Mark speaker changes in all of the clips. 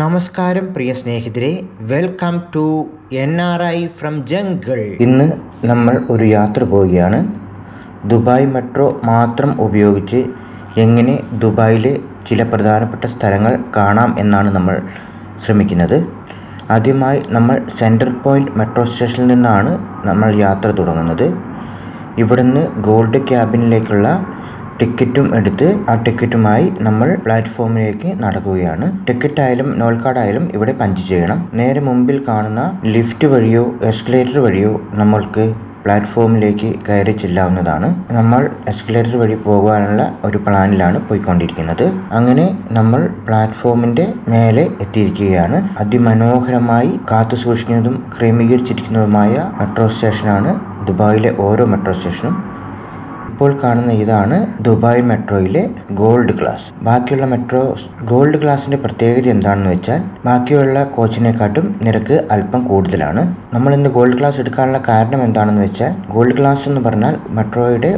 Speaker 1: നമസ്കാരം പ്രിയ സ്നേഹിതരെ. Welcome to N R I from jungle ഇന്ന് നമ്മൾ ഒരു യാത്ര പോവുകയാണ്. ദുബായ് മെട്രോ മാത്രം ഉപയോഗിച്ച് എങ്ങനെ ദുബായിലെ ചില പ്രധാനപ്പെട്ട സ്ഥലങ്ങൾ കാണാം എന്നാണ് നമ്മൾ ശ്രമിക്കുന്നത്. ആദ്യമായി നമ്മൾ സെൻട്രൽ പോയിന്റ് മെട്രോ സ്റ്റേഷനിൽ നിന്നാണ് നമ്മൾ യാത്ര തുടങ്ങുന്നത്. ഇവിടുന്ന് ഗോൾഡ് ക്യാബിനിലേക്കുള്ള ടിക്കറ്റും എടുത്ത് ആ ടിക്കറ്റുമായി നമ്മൾ പ്ലാറ്റ്ഫോമിലേക്ക് നടക്കുകയാണ്. ടിക്കറ്റ് ആയാലും നോൾ കാർഡ് ആയാലും ഇവിടെ പഞ്ച് ചെയ്യണം. നേരെ മുമ്പിൽ കാണുന്ന ലിഫ്റ്റ് വഴിയോ എസ്കലേറ്റർ വഴിയോ നമ്മൾക്ക് പ്ലാറ്റ്ഫോമിലേക്ക് കയറി ചെല്ലാവുന്നതാണ്. നമ്മൾ എസ്കലേറ്റർ വഴി പോകാനുള്ള ഒരു പ്ലാനിലാണ് പോയിക്കൊണ്ടിരിക്കുന്നത്. അങ്ങനെ നമ്മൾ പ്ലാറ്റ്ഫോമിന്റെ മേലെ എത്തിയിരിക്കുകയാണ്. അതിമനോഹരമായി കാത്തു സൂക്ഷിക്കുന്നതും ക്രമീകരിച്ചിരിക്കുന്നതുമായ മെട്രോ സ്റ്റേഷനാണ് ദുബായിലെ ഓരോ മെട്രോ സ്റ്റേഷനും. ഇപ്പോൾ കാണുന്ന ഇതാണ് ദുബായ് മെട്രോയിലെ ഗോൾഡ് ക്ലാസ് ബാക്കിയുള്ള മെട്രോ ഗോൾഡ് ക്ലാസിന്റെ പ്രത്യേകത എന്താണെന്ന് വെച്ചാൽ ബാക്കിയുള്ള കോച്ചിനെക്കാട്ടും നിരക്ക് അല്പം കൂടുതലാണ്. നമ്മൾ ഇന്ന് ഗോൾഡ് ക്ലാസ് എടുക്കാനുള്ള കാരണം എന്താണെന്ന് വെച്ചാൽ ഗോൾഡ് ക്ലാസ് എന്ന് പറഞ്ഞാൽ മെട്രോയുടെ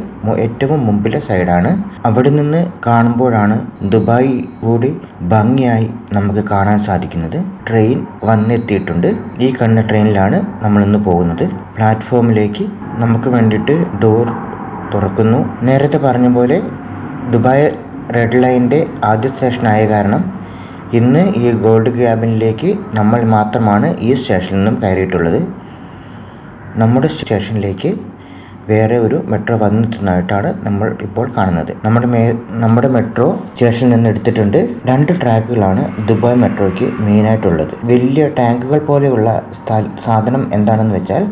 Speaker 1: ഏറ്റവും മുമ്പിലെ സൈഡാണ്. അവിടെ നിന്ന് കാണുമ്പോഴാണ് ദുബായ് കൂടി ഭംഗിയായി നമുക്ക് കാണാൻ സാധിക്കുന്നത്. ട്രെയിൻ വന്നെത്തിയിട്ടുണ്ട്. ഈ കണ്ട ട്രെയിനിലാണ് നമ്മൾ ഇന്ന് പോകുന്നത്. പ്ലാറ്റ്ഫോമിലേക്ക് നമുക്ക് വേണ്ടിയിട്ട് ഡോർ തുറക്കുന്നു. നേരത്തെ പറഞ്ഞ പോലെ ദുബായ് റെഡ് ലൈന്റെ ആദ്യ സ്റ്റേഷനായ കാരണം ഇന്ന് ഈ ഗോൾഡ് ക്യാബിനിലേക്ക് നമ്മൾ മാത്രമാണ് ഈ സ്റ്റേഷനിൽ നിന്നും കയറിയിട്ടുള്ളത്. നമ്മുടെ സ്റ്റേഷനിലേക്ക് വേറെ ഒരു മെട്രോ വന്നെത്തുന്നതായിട്ടാണ് നമ്മൾ ഇപ്പോൾ കാണുന്നത്. നമ്മുടെ മേ നമ്മുടെ മെട്രോ സ്റ്റേഷനിൽ നിന്ന് എടുത്തിട്ടുണ്ട്. രണ്ട് ട്രാക്കുകളാണ് ദുബായ് മെട്രോയ്ക്ക് മെയിനായിട്ടുള്ളത് വലിയ ടാങ്കുകൾ പോലെയുള്ള സാധനം എന്താണെന്ന് വെച്ചാൽ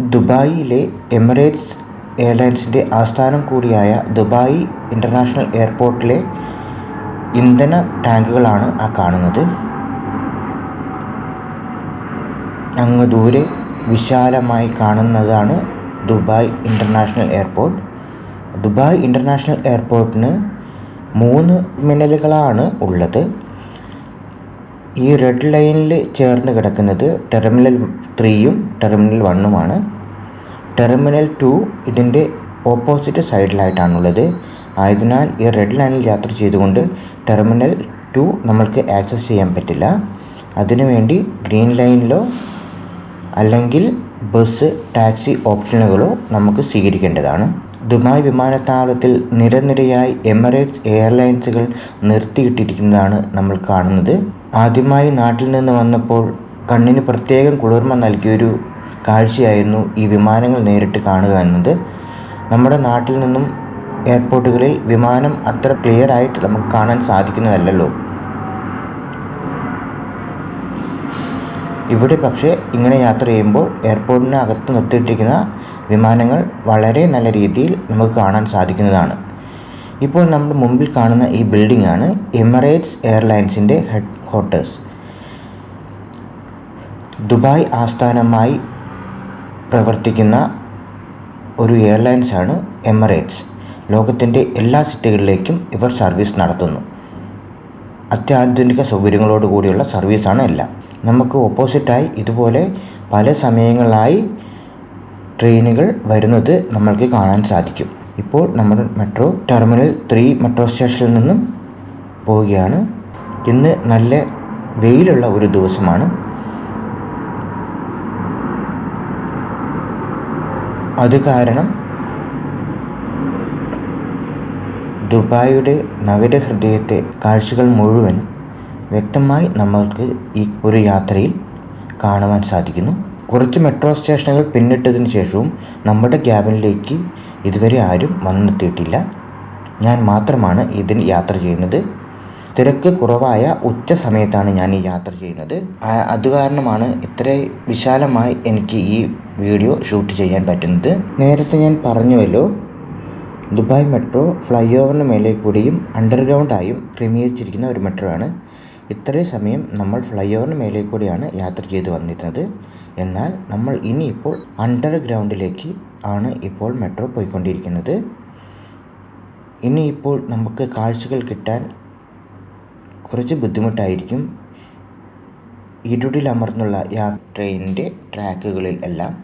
Speaker 1: ദുബായിലെ എമിറേറ്റ്സ് എയർലൈൻസിന്റെ ആസ്ഥാനം കൂടിയായ ദുബായ് ഇന്റർനാഷണൽ എയർപോർട്ടിലെ ഇന്ധന ടാങ്കുകളാണ് ആ കാണുന്നത്. അങ്ങ് ദൂരെ വിശാലമായി കാണുന്നതാണ് Dubai international airport. Dubai international എയർപോർട്ടിന് മൂന്ന് മിന്നലുകളാണ് ഉള്ളത്. ഈ റെഡ് ലൈനിൽ ചേർന്ന് കിടക്കുന്നത് ടെർമിനൽ ത്രീയും ടെർമിനൽ വണ്ണുമാണ് ടെർമിനൽ ടു ഇതിന്റെ ഓപ്പോസിറ്റ് സൈഡിലായിട്ടാണുള്ളത് ആയതിനാൽ ഈ റെഡ് ലൈനിൽ യാത്ര ചെയ്തുകൊണ്ട് ടെർമിനൽ ടു നമ്മൾക്ക് ആക്സസ് ചെയ്യാൻ പറ്റില്ല. അതിനുവേണ്ടി ഗ്രീൻ ലൈനിലോ അല്ലെങ്കിൽ ബസ് ടാക്സി ഓപ്ഷനുകളോ നമുക്ക് സ്വീകരിക്കേണ്ടതാണ്. ദുബായ് വിമാനത്താവളത്തിൽ നിരനിരയായി എമിറേറ്റ്സ് എയർലൈൻസുകൾ നിർത്തിയിട്ടിരിക്കുന്നതാണ് നമ്മൾ കാണുന്നത്. ആദ്യമായി നാട്ടിൽ നിന്ന് വന്നപ്പോൾ കണ്ണിന് പ്രത്യേകം കുളിർമ നൽകിയൊരു കാഴ്ചയായിരുന്നു ഈ വിമാനങ്ങൾ നേരിട്ട് കാണുക എന്നത്. നമ്മുടെ നാട്ടിൽ നിന്നും എയർപോർട്ടുകളിൽ വിമാനം അത്ര ക്ലിയർ ആയിട്ട് നമുക്ക് കാണാൻ സാധിക്കുന്നതല്ലല്ലോ. ഇവിടെ പക്ഷേ ഇങ്ങനെ യാത്ര ചെയ്യുമ്പോൾ എയർപോർട്ടിന് അകത്ത് നിർത്തിയിട്ടിരിക്കുന്ന വിമാനങ്ങൾ വളരെ നല്ല രീതിയിൽ നമുക്ക് കാണാൻ സാധിക്കുന്നതാണ്. ഇപ്പോൾ നമ്മുടെ മുമ്പിൽ കാണുന്ന ഈ ബിൽഡിംഗ് ആണ് എമിറേറ്റ്സ് എയർലൈൻസിന്റെ ഹെഡ് ക്വാർട്ടേഴ്സ് ദുബായ് ആസ്ഥാനമായി പ്രവർത്തിക്കുന്ന ഒരു എയർലൈൻസ് ആണ് എമിറേറ്റ്സ് ലോകത്തിന്റെ എല്ലാ സിറ്റികളിലേക്കും ഇവർ സർവീസ് നടത്തുന്നു. അത്യാധുനിക സൗകര്യങ്ങളോട് കൂടിയുള്ള സർവീസാണ് എല്ലാം. നമുക്ക് ഓപ്പോസിറ്റായി ഇതുപോലെ പല സമയങ്ങളായി ട്രെയിനുകൾ വരുന്നത് നമ്മൾക്ക് കാണാൻ സാധിക്കും. ഇപ്പോൾ നമ്മൾ മെട്രോ ടെർമിനൽ ത്രീ മെട്രോ സ്റ്റേഷനിൽ നിന്നും പോവുകയാണ്. ഇന്ന് നല്ല വെയിലുള്ള ഒരു ദിവസമാണ്. അത് കാരണം ദുബായിയുടെ നഗരഹൃദയത്തെ കാഴ്ചകൾ മുഴുവൻ വ്യക്തമായി നമ്മൾക്ക് ഈ ഒരു യാത്രയിൽ കാണുവാൻ സാധിക്കുന്നു. കുറച്ച് മെട്രോ സ്റ്റേഷനുകൾ പിന്നിട്ടതിന് ശേഷവും നമ്മുടെ ക്യാബിനിലേക്ക് ഇതുവരെ ആരും വന്നെത്തിയിട്ടില്ല. ഞാൻ മാത്രമാണ് ഇതിന് യാത്ര ചെയ്യുന്നത്. തിരക്ക് കുറവായ ഉച്ച സമയത്താണ് ഞാൻ ഈ യാത്ര ചെയ്യുന്നത്. അത് കാരണമാണ് ഇത്ര വിശാലമായി എനിക്ക് ഈ വീഡിയോ ഷൂട്ട് ചെയ്യാൻ പറ്റുന്നത്. നേരത്തെ ഞാൻ പറഞ്ഞുവല്ലോ ദുബായ് മെട്രോ ഫ്ലൈ ഓവറിന് മേലെ കൂടിയും അണ്ടർഗ്രൗണ്ടായും ക്രമീകരിച്ചിരിക്കുന്ന ഒരു മെട്രോ ആണ് ഇത്രയും സമയം നമ്മൾ ഫ്ലൈ ഓവറിന് മേലെ കൂടിയാണ് യാത്ര ചെയ്തു വന്നിരുന്നത്. എന്നാൽ നമ്മൾ ഇനിയിപ്പോൾ അണ്ടർഗ്രൗണ്ടിലേക്ക് ആണ് ഇപ്പോൾ മെട്രോ പോയിക്കൊണ്ടിരിക്കുന്നത്. ഇനിയിപ്പോൾ നമുക്ക് കാഴ്ചകൾ കിട്ടാൻ കുറച്ച് ബുദ്ധിമുട്ടായിരിക്കും. ഇരുടിലമർന്നുള്ള യാ ട്രെയിനിന്റെ ട്രാക്കുകളിൽ എല്ലാം.